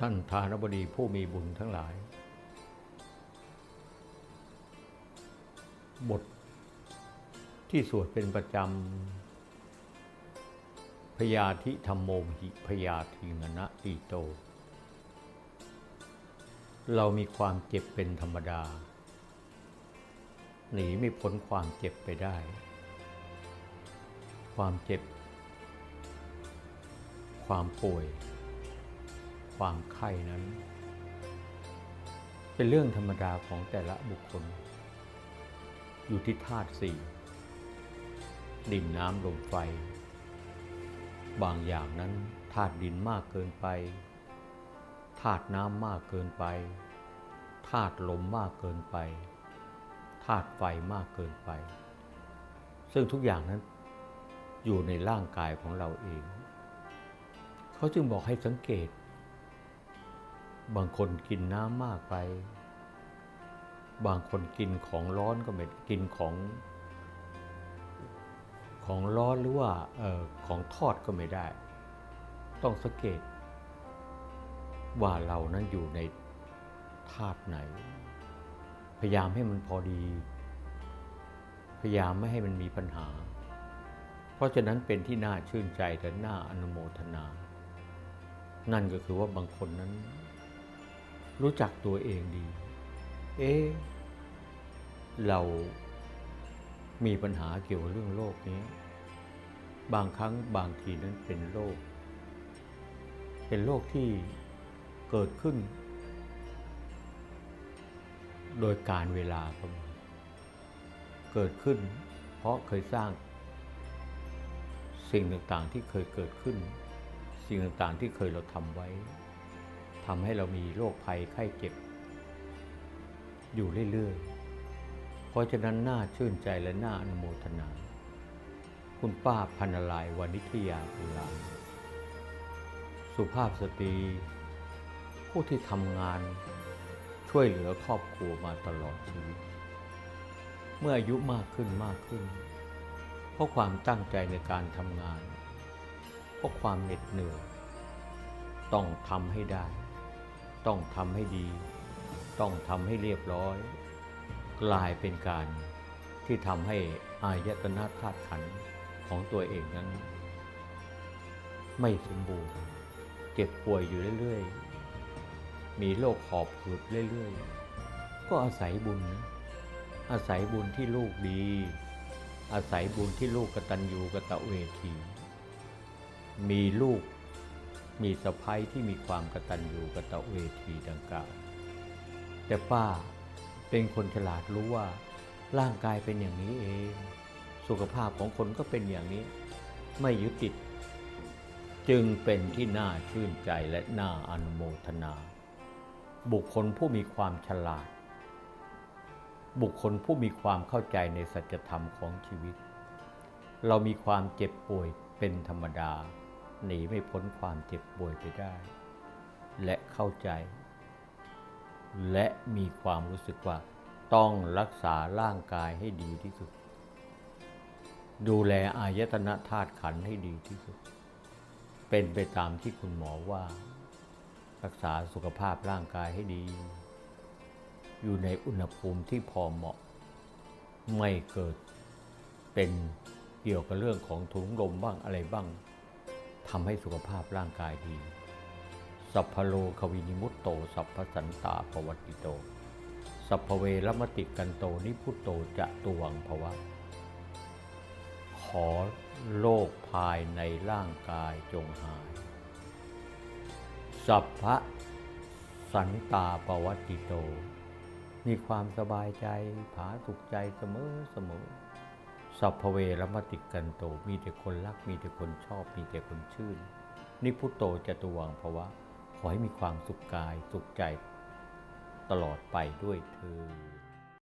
ท่านทานบดีผู้มีบุญทั้งหลาย บทที่สวดเป็นประจำพยาธิธรรมโมหิพยาธิงนะตีโต เรามีความเจ็บเป็นธรรมดา หนีไม่พ้นความเจ็บไปได้ ความเจ็บ ความป่วย ความไข้นั้น เป็นเรื่องธรรมดาของแต่ละบุคคล อยู่ที่ธาตุสี่ดินน้ำลมไฟ บางอย่างนั้นธาตุดินมากเกินไปธาตุน้ำมากเกินไปธาตุลมมากเกินไปธาตุไฟมากเกินไป ซึ่งทุกอย่างนั้นอยู่ในร่างกายของเราเอง เขาจึงบอกให้สังเกต บางคนกินน้ำมากไป บางคนกินของร้อนก็ไม่กินของ ของร้อนหรือว่าออของทอดก็ไม่ได้ ต้องสังเกต ว่าเรานั้นอยู่ในธาตุไหน พยายามให้มันพอดี พยายามไม่ให้มันมีปัญหา เพราะฉะนั้นเป็นที่น่าชื่นใจและน่าอนุโมทนา นั่นก็คือว่าบางคนนั้น รู้จักตัวเองดี เอ๊ะเรามีปัญหาเกี่ยวกับเรื่องโลกนี้ บางครั้งบางทีนั้นเป็นโรค เป็นโรคที่เกิดขึ้น โดยการเวลาก็มีเกิดขึ้น เพราะเคยสร้าง สิ่งต่างๆที่เคยเกิดขึ้น สิ่งต่างๆที่เคยเราทำไว้ ทำให้เรามีโรคภัยไข้เจ็บ อยู่เรื่อยๆ เพราะฉะนั้นน่าชื่นใจและน่าอนุโมทนา คุณป้าพันลายวานิทยาบุราสุภาพสตรี ผู้ที่ทำงานช่วยเหลือครอบครัวมาตลอดชีวิต เมื่ออายุมากขึ้นมากขึ้น เพราะความตั้งใจในการทำงาน เพราะความเหน็ดเหนื่อย ต้องทำให้ได้ ต้องทำให้ดี ต้องทำให้เรียบร้อย กลายเป็นการที่ทำให้อายตนะธาตุขันธ์ของตัวเองนั้น ไม่สมบูรณ์เจ็บป่วยอยู่เรื่อยๆ มีโรคหอบหืดเรื่อยๆ ก็อาศัยบุญนะอาศัยบุญที่ลูกดี อาศัยบุญที่ลูกกตัญญูกตเวที มีลูก มีสะพ้ยที่มีความกระตัญญูกระตะเวทีดังกล่าว แต่ป้าเป็นคนฉลาดรู้ว่า ร่างกายเป็นอย่างนี้เอง สุขภาพของคนก็เป็นอย่างนี้ ไม่ยึดติด จึงเป็นที่น่าชื่นใจและน่าอนุโมทนา บุคคลผู้มีความฉลาด บุคคลผู้มีความเข้าใจในสัจธรรมของชีวิต เรามีความเจ็บป่วยเป็นธรรมดา หนีไม่พ้นความเจ็บป่วยไปได้ และเข้าใจ และมีความรู้สึกว่าต้องรักษาร่างกายให้ดีที่สุด ดูแลอายตนะธาตุขันให้ดีที่สุด เป็นไปตามที่คุณหมอว่า รักษาสุขภาพร่างกายให้ดี อยู่ในอุณหภูมิที่พอเหมาะ ไม่เกิดเป็นเกี่ยวกับเรื่องของถุงลมบ้างอะไรบ้าง ทำให้สุขภาพร่างกายดี สัพพโลควินิมุตโต สัพพสันตาปวัติโต สัพพเวรมติกันโตนิพุตโตจะตวังภวะ ขอโรคภายในร่างกายจงหาย สัพพะสันตาปวัติโต มีความสบายใจผาสุขใจเสมอเสมอ สัพพเวรมติกันโต มีแต่คนรัก มีแต่คนชอบ มีแต่คนชื่น นิพุโตจะตวังภาวะ ขอให้มีความสุขกาย สุขใจ ตลอดไปด้วยเธอ